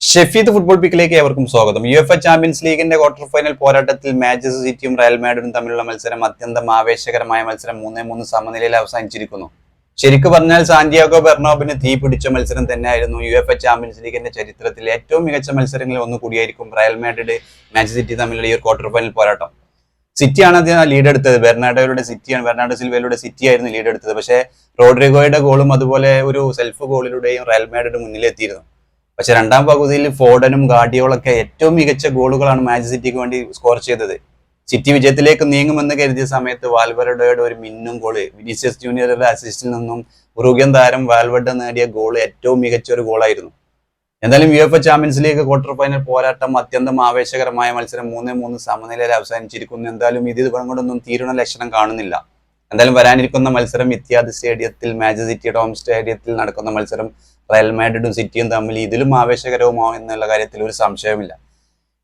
Shefeed football പിക്കിലേക്ക് ഏവർക്കും സ്വാഗതം. യു എഫ് എ ചാമ്പ്യൻസ് ലീഗിന്റെ ക്വാർട്ടർ ഫൈനൽ പോരാട്ടത്തിൽ മാഞ്ചസ്റ്റർ സിറ്റിയും റയൽ മാഡ്രിഡും തമ്മിലുള്ള മത്സരം അത്യന്തം ആവേശകരമായ മത്സരം മൂന്നേ മൂന്ന് സമനിലയിൽ അവസാനിച്ചിരിക്കുന്നു. ശരിക്കു പറഞ്ഞാൽ സാന്റിയാഗോ ബെർണോബിന് തീ പിടിച്ച മത്സരം തന്നെയായിരുന്നു യു എഫ് എ ചാമ്പ്യൻസ് ലീഗിന്റെ ചരിത്രത്തിൽ ഏറ്റവും മികച്ച മത്സരങ്ങളിൽ ഒന്ന് കൂടിയായിരിക്കും റയൽ മാഡ്രിഡ് മാഞ്ചസ്റ്റർ സിറ്റി തമ്മിലുള്ള ഈ ഒരു ക്വാർട്ടർ ഫൈനൽ പോരാട്ടം. സിറ്റിയാണ് അതിന് ലീഡ് എടുത്തത്. ബെർണാഡോയുടെ സിറ്റിയാണ് ബെർണാഡോ സിൽവയുടെ സിറ്റി ആയിരുന്നു ലീഡ് എടുത്തത്. പക്ഷേ റോഡ്രിഗോയുടെ ഗോളും അതുപോലെ ഒരു സെൽഫ് ഗോളിലൂടെയും റയൽ മാഡ്രിഡ് മുന്നിലെത്തിയിരുന്നു. പക്ഷെ രണ്ടാം പകുതിയിൽ ഫോർഡനും ഗാഡിയോളൊക്കെ ഏറ്റവും മികച്ച ഗോളുകളാണ് മാച്ച് സിറ്റിക്ക് വേണ്ടി സ്കോർ ചെയ്തത്. സിറ്റി വിജയത്തിലേക്ക് നീങ്ങുമെന്ന് കരുതിയ സമയത്ത് വാൽവറുഡയുടെ ഒരു മിന്നും ഗോൾ വിനീഷ്യസ് ജൂനിയറുടെ അസിസ്റ്റിൽ നിന്നും ഉറുഗ്യൻ താരം വാൽവർഡ് നേടിയ ഗോൾ ഏറ്റവും മികച്ച ഒരു ഗോളായിരുന്നു. എന്തായാലും U F A Champions League quarter final പോരാട്ടം അത്യന്തം ആവേശകരമായ മത്സരം മൂന്ന് മൂന്ന് സമനിലയിൽ അവസാനിച്ചിരിക്കുന്നു. എന്തായാലും ഇത് ഇതുപോലെ കൊണ്ടൊന്നും തീരുന്ന ലക്ഷണം കാണുന്നില്ല. എന്തായാലും വരാനിരിക്കുന്ന മത്സരം ഇത്യാദി സ്റ്റേഡിയത്തിൽ മാച്ച് സിറ്റിയുടെ ഹോം സ്റ്റേഡിയത്തിൽ നടക്കുന്ന മത്സരം റയൽ മാഡ്രിഡും സിറ്റിയും തമ്മിൽ ഇതിലും ആവേശകരവുമോ എന്നുള്ള കാര്യത്തിൽ ഒരു സംശയമില്ല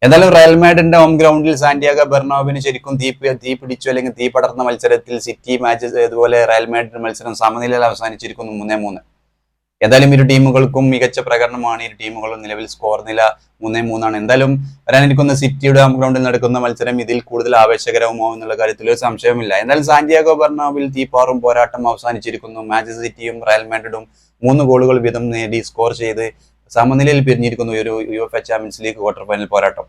എന്തായാലും റയൽ മാഡ്രിഡിന്റെ ഹോം ഗ്രൗണ്ടിൽ സാന്റിയാഗോ ബെർണോവിന് ശരിക്കും തീ തീ പിടിച്ചു അല്ലെങ്കിൽ തീ പടർന്ന മത്സരത്തിൽ സിറ്റി മാച്ച് അതുപോലെ റയൽ മാഡ്രിഡ് മത്സരം സമനിലയിൽ അവസാനിച്ചിരിക്കുന്നു മൂന്നേ മൂന്ന്. എന്തായാലും ഇരു ടീമുകൾക്കും മികച്ച പ്രകടനമാണ്. ഇരു ടീമുകളും നിലവിൽ സ്കോർ നില മൂന്നേ മൂന്നാണ്. എന്തായാലും വരാനിരിക്കുന്ന സിറ്റിയുടെ ഗ്രൗണ്ടിൽ നടക്കുന്ന മത്സരം ഇതിൽ കൂടുതൽ ആവേശകരവുമോ എന്നുള്ള കാര്യത്തിൽ ഒരു സംശയവുമില്ല. എന്തായാലും സാന്റിയാഗോ ബർണാവിൽ തീപ്പാറും പോരാട്ടം അവസാനിച്ചിരിക്കുന്നു. മാഞ്ചസ്റ്റർ സിറ്റിയും റയൽ മാഡ്രിഡും മൂന്ന് ഗോളുകൾ വീതം നേടി സ്കോർ ചെയ്ത് സമനിലയിൽ പിരിഞ്ഞിരിക്കുന്നു ഒരു U F Champions League quarter final പോരാട്ടം.